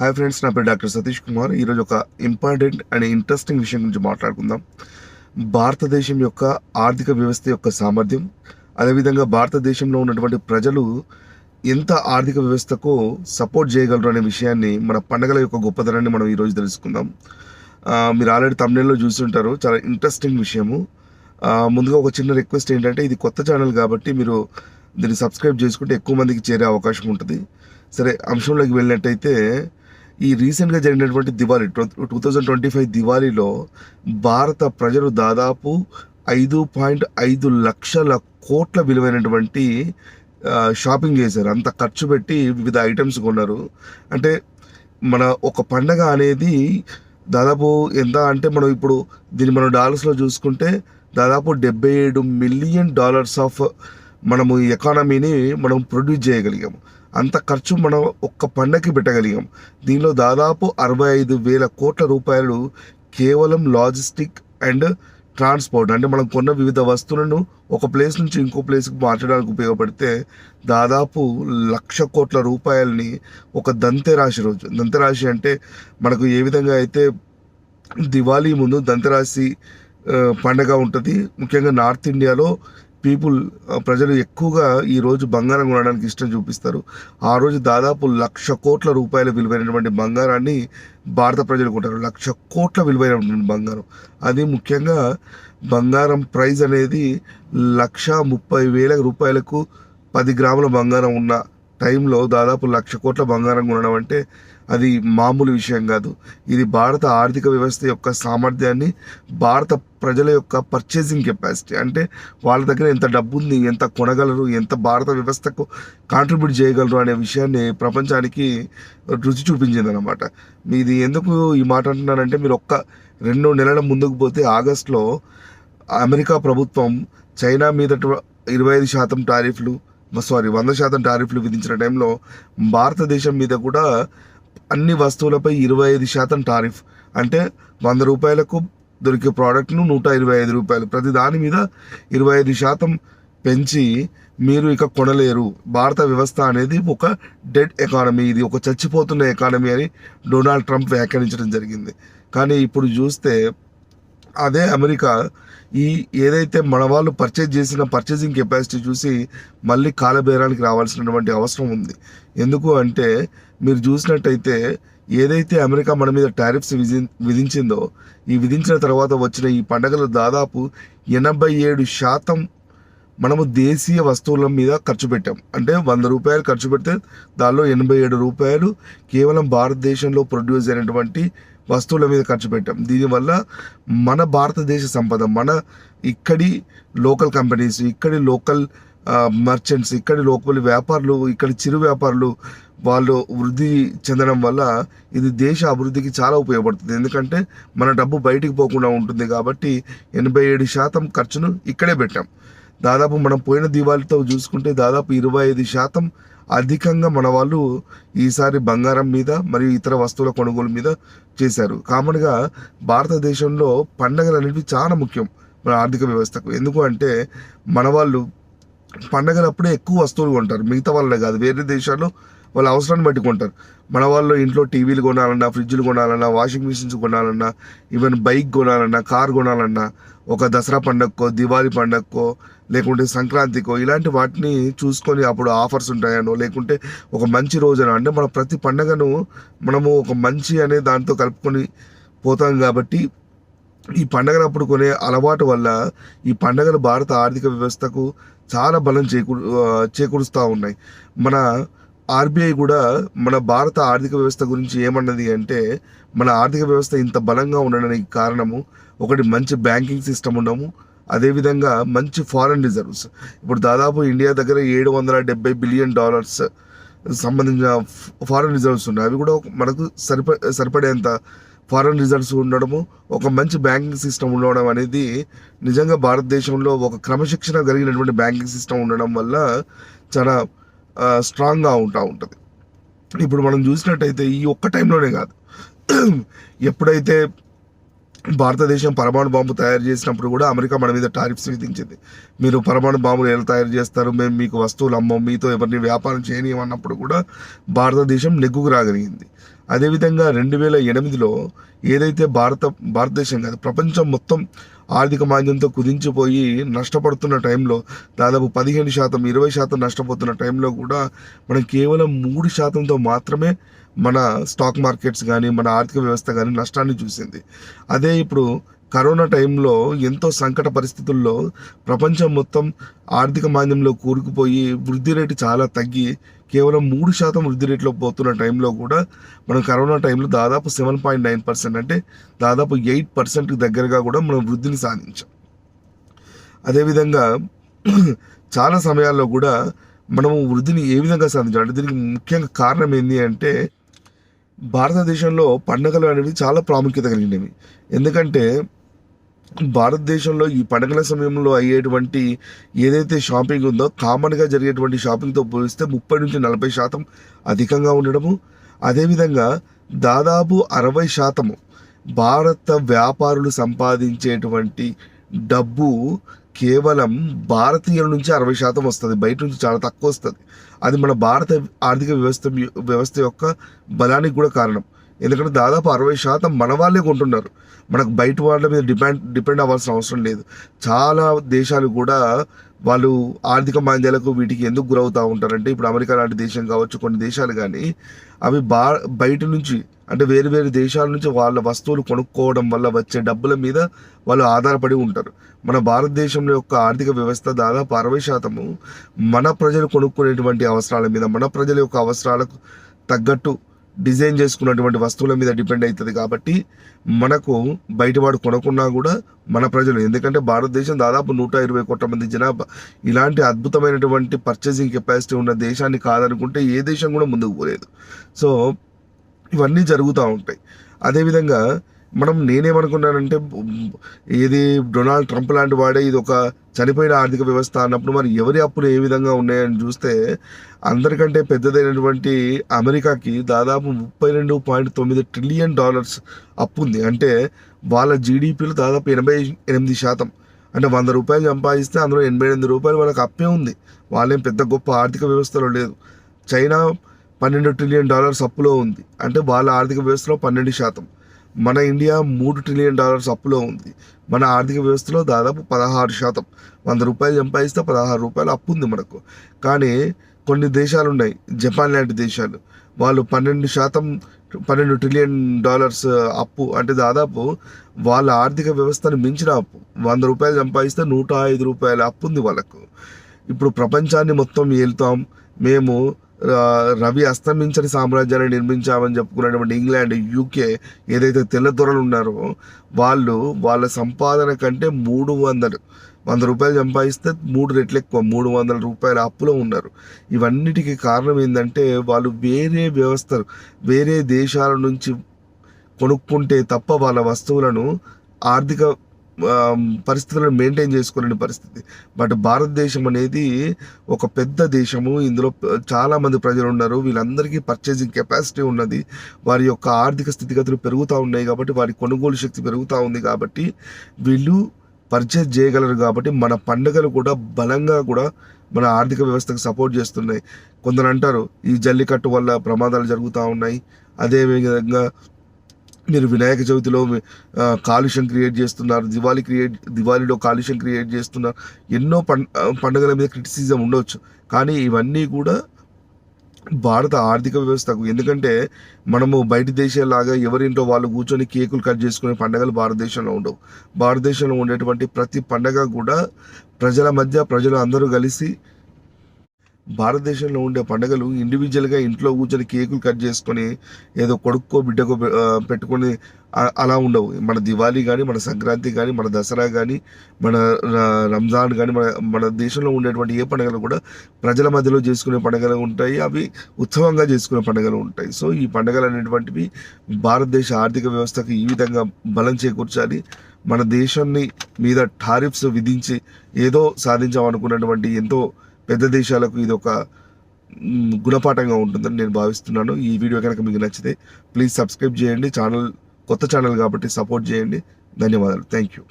Hi friends నా పేరు doctor Satish Kumar. ఈరోజు ఒక ఇంపార్టెంట్ అండ్ ఇంట్రెస్టింగ్ విషయం గురించి మాట్లాడుకుందాం. భారతదేశం యొక్క ఆర్థిక వ్యవస్థ యొక్క సామర్థ్యం అదేవిధంగా భారతదేశంలో ఉన్నటువంటి ప్రజలు ఎంత ఆర్థిక వ్యవస్థకు సపోర్ట్ చేయగలరు అనే విషయాన్ని మన పండగల యొక్క గొప్పతనాన్ని మనం ఈరోజు తెలుసుకుందాం. మీరు ఆల్రెడీ తమిళలో చూస్తుంటారు చాలా ఇంట్రెస్టింగ్ విషయము. ముందుగా ఒక చిన్న రిక్వెస్ట్ ఏంటంటే ఇది కొత్త ఛానల్ కాబట్టి మీరు దీన్ని సబ్స్క్రైబ్ చేసుకుంటే ఎక్కువ మందికి చేరే అవకాశం ఉంటుంది. సరే అంశంలోకి వెళ్ళినట్టయితే ఈ రీసెంట్గా జరిగినటువంటి Diwali two thousand twenty five దివాళీలో భారత ప్రజలు దాదాపు ఐదు పాయింట్ ఐదు లక్షల కోట్ల విలువైనటువంటి షాపింగ్ చేశారు. అంత ఖర్చు పెట్టి వివిధ ఐటమ్స్ కొన్నారు. అంటే మన ఒక పండగ అనేది దాదాపు ఎంత అంటే మనం ఇప్పుడు దీన్ని మనం డాలర్స్లో చూసుకుంటే దాదాపు డెబ్బై ఏడు మిలియన్ డాలర్స్ ఆఫ్ మనము ఈ ఎకానమీని మనం ప్రొడ్యూస్ చేయగలిగాము అంత ఖర్చు మనం ఒక్క పండగకి పెట్టగలిగాం. దీనిలో దాదాపు అరవై ఐదు వేల కోట్ల రూపాయలు కేవలం లాజిస్టిక్ అండ్ ట్రాన్స్పోర్ట్ అంటే మనం కొన్న వివిధ వస్తువులను ఒక ప్లేస్ నుంచి ఇంకో ప్లేస్కి మార్చడానికి ఉపయోగపడితే దాదాపు లక్ష కోట్ల రూపాయలని ఒక దంతెరాశి రోజు. దంతెరాశి అంటే మనకు ఏ విధంగా అయితే దివాళీ ముందు దంతరాశి పండగ ఉంటుంది. ముఖ్యంగా నార్త్ ఇండియాలో పీపుల్ ప్రజలు ఎక్కువగా ఈరోజు బంగారం కొనడానికి ఇష్టం చూపిస్తారు. ఆ రోజు దాదాపు లక్ష కోట్ల రూపాయల విలువైనటువంటి బంగారాన్ని భారత ప్రజలు కొంటారు. లక్ష కోట్ల విలువైనటువంటి బంగారం. అది ముఖ్యంగా బంగారం ప్రైజ్ అనేది లక్ష ముప్పై వేల రూపాయలకు పది గ్రాముల బంగారం ఉన్న టైంలో దాదాపు లక్ష కోట్ల బంగారం కొనడం అంటే అది మామూలు విషయం కాదు. ఇది భారత ఆర్థిక వ్యవస్థ యొక్క సామర్థ్యాన్ని భారత ప్రజల యొక్క పర్చేసింగ్ కెపాసిటీ అంటే వాళ్ళ దగ్గర ఎంత డబ్బు ఉంది ఎంత కొనగలరు ఎంత భారత వ్యవస్థకు కాంట్రిబ్యూట్ చేయగలరు అనే విషయాన్ని ప్రపంచానికి రుచి చూపించింది అనమాట మీది ఎందుకు ఈ మాట అంటున్నానంటే మీరు ఒక్క రెండు నెలల ముందుకు పోతే ఆగస్టులో అమెరికా ప్రభుత్వం చైనా మీద ఇరవై ఐదు శాతం టారిఫ్లు సారీ వంద శాతం టారిఫ్లు విధించిన టైంలో భారతదేశం మీద కూడా అన్ని వస్తువులపై ఇరవై ఐదు శాతం టారిఫ్. అంటే వంద రూపాయలకు దొరికే ప్రోడక్ట్ను నూట ఇరవై ఐదు రూపాయలు. ప్రతి దాని మీద ఇరవై ఐదు శాతం పెంచి మీరు ఇక కొనలేరు. భారత వ్యవస్థ అనేది ఒక డెడ్ ఎకానమీ. ఇది ఒక చచ్చిపోతున్న ఎకానమీ అని డొనాల్డ్ ట్రంప్ వ్యాఖ్యానించడం జరిగింది. కానీ ఇప్పుడు చూస్తే అదే అమెరికా. ఈ ఏదైతే మన వాళ్ళు పర్చేజ్ చేసిన పర్చేసింగ్ కెపాసిటీ చూసి మళ్ళీ కాలబేరానికి రావాల్సినటువంటి అవసరం ఉంది. ఎందుకు అంటే మీరు చూసినట్టయితే ఏదైతే అమెరికా మన మీద టారిఫ్స్ విధి విధించిందో ఈ విధించిన తర్వాత వచ్చిన ఈ పండగలు దాదాపు ఎనభై ఏడు శాతం మనము దేశీయ వస్తువుల మీద ఖర్చు పెట్టాం. అంటే వంద రూపాయలు ఖర్చు పెడితే దానిలో ఎనభై ఏడు రూపాయలు కేవలం భారతదేశంలో ప్రొడ్యూస్ అయినటువంటి వస్తువుల మీద ఖర్చు పెట్టాం. దీనివల్ల మన భారతదేశ సంపద మన ఇక్కడి లోకల్ కంపెనీస్ ఇక్కడి లోకల్ మర్చెంట్స్ ఇక్కడి లోకల్ వ్యాపారులు ఇక్కడి చిరు వ్యాపారులు వాళ్ళు వృద్ధి చెందడం వల్ల ఇది దేశ అభివృద్ధికి చాలా ఉపయోగపడుతుంది. ఎందుకంటే మన డబ్బు బయటికి పోకుండా ఉంటుంది కాబట్టి ఎనభై ఏడు శాతం ఖర్చును ఇక్కడే పెట్టాం. దాదాపు మనం పోయిన దివాళితో చూసుకుంటే దాదాపు ఇరవై ఐదు శాతం అధికంగా మన వాళ్ళు ఈసారి బంగారం మీద మరియు ఇతర వస్తువుల కొనుగోలు మీద చేశారు. కామన్గా భారతదేశంలో పండగలు అనేవి చాలా ముఖ్యం మన ఆర్థిక వ్యవస్థకు. ఎందుకు అంటే మన వాళ్ళు పండగలప్పుడే ఎక్కువ వస్తువులు కొంటారు. మిగతా వాళ్ళే కాదు వేరే దేశాల్లో వాళ్ళ అవసరాన్ని బట్టి కొంటారు. మన వాళ్ళు ఇంట్లో టీవీలు కొనాలన్నా ఫ్రిడ్జ్లు కొనాలన్నా వాషింగ్ మిషన్స్ కొనాలన్నా ఈవెన్ బైక్ కొనాలన్నా కార్ కొనాలన్నా ఒక దసరా పండగకో దివాళీ పండగకో లేకుంటే సంక్రాంతికో ఇలాంటి వాటిని చూసుకొని అప్పుడు ఆఫర్స్ ఉంటాయనో లేకుంటే ఒక మంచి రోజున? అంటే మన ప్రతి పండగను మనము ఒక మంచి అనే దాంతో కలుపుకొని పోతాం కాబట్టి ఈ పండగలప్పుడు కొనే అలవాటు వల్ల ఈ పండగలు భారత ఆర్థిక వ్యవస్థకు చాలా బలం చేకూ చేకూరుస్తూ ఉన్నాయి. మన ఆర్బీఐ కూడా మన భారత ఆర్థిక వ్యవస్థ గురించి ఏమన్నది అంటే మన ఆర్థిక వ్యవస్థ ఇంత బలంగా ఉండడానికి కారణము ఒకటి మంచి బ్యాంకింగ్ సిస్టమ్ ఉండము అదేవిధంగా మంచి ఫారెన్ రిజర్వ్స్. ఇప్పుడు దాదాపు ఇండియా దగ్గర ఏడు వందల డెబ్బై బిలియన్ డాలర్స్ సంబంధించిన ఫారెన్ రిజర్వ్స్ ఉన్నాయి. అవి కూడా మనకు సరిప సరిపడేంత ఫారెన్ రిజర్వ్స్ ఉండడము ఒక మంచి బ్యాంకింగ్ సిస్టమ్ ఉండడం అనేది నిజంగా భారతదేశంలో ఒక క్రమశిక్షణ కలిగినటువంటి బ్యాంకింగ్ సిస్టమ్ ఉండడం వల్ల చాలా స్ట్రాంగ్గా ఉంటా ఉంటుంది. ఇప్పుడు మనం చూసినట్టయితే ఈ ఒక్క టైంలోనే కాదు. ఎప్పుడైతే భారతదేశం పరమాణు బాంబు తయారు చేసినప్పుడు కూడా అమెరికా మన మీద టారిఫ్స్ విధించింది. మీరు పరమాణు బాంబులు ఎలా తయారు చేస్తారు? మేము మీకు వస్తువులు అమ్మం మీతో ఎవరిని వ్యాపారం చేయనియమన్నప్పుడు కూడా భారతదేశం నెగ్గుకు రాగలిగింది. అదేవిధంగా రెండు వేల ఎనిమిదిలో ఏదైతే భారత భారతదేశం కాదు ప్రపంచం మొత్తం ఆర్థిక మాంద్యంతో కుదించిపోయి నష్టపడుతున్న టైంలో దాదాపు పదిహేను శాతం ఇరవై శాతం నష్టపోతున్న టైంలో కూడా మనం కేవలం మూడు శాతంతో మాత్రమే మన స్టాక్ మార్కెట్స్ కానీ మన ఆర్థిక వ్యవస్థ కానీ నష్టాన్ని చూసింది. అదే ఇప్పుడు కరోనా టైంలో ఎంతో సంకట పరిస్థితుల్లో ప్రపంచం మొత్తం ఆర్థిక మాంద్యంలో కూరుకుపోయి వృద్ధి రేటు చాలా తగ్గి కేవలం మూడు శాతం వృద్ధి రేట్లో పోతున్న టైంలో కూడా మనం కరోనా టైంలో దాదాపు సెవెన్ పాయింట్ నైన్ పర్సెంట్ అంటే దాదాపు ఎయిట్ పర్సెంట్ దగ్గరగా కూడా మనం వృద్ధిని సాధించాం. అదేవిధంగా చాలా సమయాల్లో కూడా మనము వృద్ధిని ఏ విధంగా సాధించాం? అంటే దీనికి ముఖ్యంగా కారణం ఏంటి అంటే భారతదేశంలో పండుగలు అనేవి చాలా ప్రాముఖ్యత కలిగినవి. ఎందుకంటే భారతదేశంలో ఈ పండుగల సమయంలో అయ్యేటువంటి ఏదైతే షాపింగ్ ఉందో కామన్గా జరిగేటువంటి షాపింగ్తో పోలిస్తే ముప్పై నుంచి నలభై శాతం అధికంగా ఉండడము. అదేవిధంగా దాదాపు అరవై శాతము భారత వ్యాపారులు సంపాదించేటువంటి డబ్బు కేవలం భారతీయుల నుంచి అరవై శాతం వస్తుంది. బయట నుంచి చాలా తక్కువ వస్తుంది. అది మన భారత ఆర్థిక వ్యవస్థ వ్యవస్థ యొక్క బలానికి కూడా కారణం. ఎందుకంటే దాదాపు అరవై శాతం మన వాళ్ళే కొంటున్నారు. మనకు బయట వాళ్ళ మీద డిపెండ్ డిపెండ్ అవ్వాల్సిన అవసరం లేదు. చాలా దేశాలు కూడా వాళ్ళు ఆర్థిక మాంద్యాలకు వీటికి ఎందుకు గురవుతూ ఉంటారంటే ఇప్పుడు అమెరికా లాంటి దేశం కావచ్చు కొన్ని దేశాలు కానీ అవి బా బయట నుంచి అంటే వేరు వేరు దేశాల నుంచి వాళ్ళ వస్తువులు కొనుక్కోవడం వల్ల వచ్చే డబ్బుల మీద వాళ్ళు ఆధారపడి ఉంటారు. మన భారతదేశంలో యొక్క ఆర్థిక వ్యవస్థ దాదాపు అరవై శాతము మన ప్రజలు కొనుక్కునేటువంటి అవసరాల మీద మన ప్రజల యొక్క అవసరాలకు తగ్గట్టు డిజైన్ చేసుకున్నటువంటి వస్తువుల మీద డిపెండ్ అవుతుంది కాబట్టి మనకు బయటవాడు కొనుక్కున్నా కూడా మన ప్రజలు ఎందుకంటే భారతదేశం దాదాపు నూట ఇరవై కోట్ల మంది జనాభా. ఇలాంటి అద్భుతమైనటువంటి పర్చేసింగ్ కెపాసిటీ ఉన్న దేశాన్ని కాదనుకుంటే ఏ దేశం కూడా ముందుకు పోలేదు. సో ఇవన్నీ జరుగుతూ ఉంటాయి. అదేవిధంగా మనం నేనేమనుకున్నానంటే ఇది డొనాల్డ్ ట్రంప్ లాంటి వాడే ఇది ఒక చనిపోయిన ఆర్థిక వ్యవస్థ అన్నప్పుడు మరి ఎవరి అప్పులు ఏ విధంగా ఉన్నాయని చూస్తే అందరికంటే పెద్దదైనటువంటి అమెరికాకి దాదాపు ముప్పై రెండు పాయింట్ తొమ్మిది ట్రిలియన్ డాలర్స్ అప్పు ఉంది. అంటే వాళ్ళ జీడిపిలో దాదాపు ఎనభై ఎనిమిది శాతం. అంటే వంద రూపాయలు సంపాదిస్తే అందులో ఎనభై ఎనిమిది రూపాయలు వాళ్ళకి అప్పే ఉంది. వాళ్ళేం పెద్ద గొప్ప ఆర్థిక వ్యవస్థలో లేదు. చైనా పన్నెండు ట్రిలియన్ డాలర్స్ అప్పులో ఉంది. అంటే వాళ్ళ ఆర్థిక వ్యవస్థలో పన్నెండు శాతం. మన ఇండియా మూడు ట్రిలియన్ డాలర్స్ అప్పులో ఉంది. మన ఆర్థిక వ్యవస్థలో దాదాపు పదహారు శాతం. వంద రూపాయలు సంపాదిస్తే పదహారు రూపాయలు అప్పు ఉంది మనకు. కానీ కొన్ని దేశాలు ఉన్నాయి. జపాన్ లాంటి దేశాలు. వాళ్ళు పన్నెండు శాతం పన్నెండు ట్రిలియన్ డాలర్స్ అప్పు. అంటే దాదాపు వాళ్ళ ఆర్థిక వ్యవస్థను మించిన అప్పు. వంద రూపాయలు సంపాదిస్తే నూట ఐదు రూపాయల అప్పు ఉంది వాళ్ళకు. ఇప్పుడు ప్రపంచాన్ని మొత్తం ఏలుతాం. మేము రవి అస్తమించని సామ్రాజ్యాన్ని నిర్మించామని చెప్పుకున్నటువంటి ఇంగ్లాండ్ యూకే ఏదైతే తెల్లదొరలు ఉన్నారో వాళ్ళు వాళ్ళ సంపాదన కంటే మూడు వందలు వంద రూపాయలు సంపాదిస్తే మూడు రెట్లు ఎక్కువ మూడు వందల రూపాయల అప్పులో ఉన్నారు. ఇవన్నిటికీ కారణం ఏంటంటే వాళ్ళు వేరే వ్యవస్థలు వేరే దేశాల నుంచి కొనుక్కుంటే తప్ప వాళ్ళ వస్తువులను ఆర్థిక పరిస్థితులను మెయింటైన్ చేసుకోలేని పరిస్థితి. బట్ భారతదేశం అనేది ఒక పెద్ద దేశము. ఇందులో చాలామంది ప్రజలు ఉన్నారు. వీళ్ళందరికీ పర్చేసింగ్ కెపాసిటీ ఉన్నది. వారి యొక్క ఆర్థిక స్థితిగతులు పెరుగుతూ ఉన్నాయి కాబట్టి వారి కొనుగోలు శక్తి పెరుగుతూ ఉంది కాబట్టి వీళ్ళు పర్చేజ్ చేయగలరు కాబట్టి మన పండుగలు కూడా బలంగా కూడా మన ఆర్థిక వ్యవస్థకు సపోర్ట్ చేస్తున్నాయి. కొందరు అంటారు ఈ జల్లికట్టు వల్ల ప్రమాదాలు జరుగుతూ ఉన్నాయి. అదే విధంగా మీరు వినాయక చవితిలో కాలుష్యం క్రియేట్ చేస్తున్నారు దివాళీ క్రియేట్ దివాళీలో కాలుష్యం క్రియేట్ చేస్తున్నారు ఎన్నో పండుగల మీద క్రిటిసిజం ఉండొచ్చు. కానీ ఇవన్నీ కూడా భారత ఆర్థిక వ్యవస్థకు. ఎందుకంటే మనము బయట దేశాలాగా ఎవరింటో వాళ్ళు కూర్చొని కేకులు కట్ చేసుకునే పండుగలు భారతదేశంలో ఉండవు. భారతదేశంలో ఉండేటువంటి ప్రతి పండగ కూడా ప్రజల మధ్య ప్రజలు అందరూ కలిసి భారతదేశంలో ఉండే పండుగలు ఇండివిజువల్గా ఇంట్లో కూర్చొని కేకులు కట్ చేసుకొని ఏదో కొడుక్కో బిడ్డకో పె- పెట్టుకొని అలా ఉండవు. మన దివాళీ కానీ మన సంక్రాంతి కానీ మన దసరా కానీ మన రంజాన్ కానీ మన మన దేశంలో ఉండేటువంటి ఏ పండుగలు కూడా ప్రజల మధ్యలో చేసుకునే పండుగలు ఉంటాయి. అవి ఉత్సవంగా చేసుకునే పండుగలు ఉంటాయి. సో ఈ పండుగలు అనేటువంటివి భారతదేశ ఆర్థిక వ్యవస్థకు ఈ విధంగా బలం చేకూర్చాలి. మన దేశాన్ని మీద టారిఫ్స్ విధించి ఏదో సాధించామనుకున్నటువంటి ఎంతో పెద్ద దేశాలకు ఇది ఒక గుణపాఠంగా ఉంటుందని నేను భావిస్తున్నాను. ఈ వీడియో కనుక మీకు నచ్చితే ప్లీజ్ సబ్స్క్రైబ్ చేయండి. ఛానల్ కొత్త ఛానల్ కాబట్టి సపోర్ట్ చేయండి. ధన్యవాదాలు. Thank you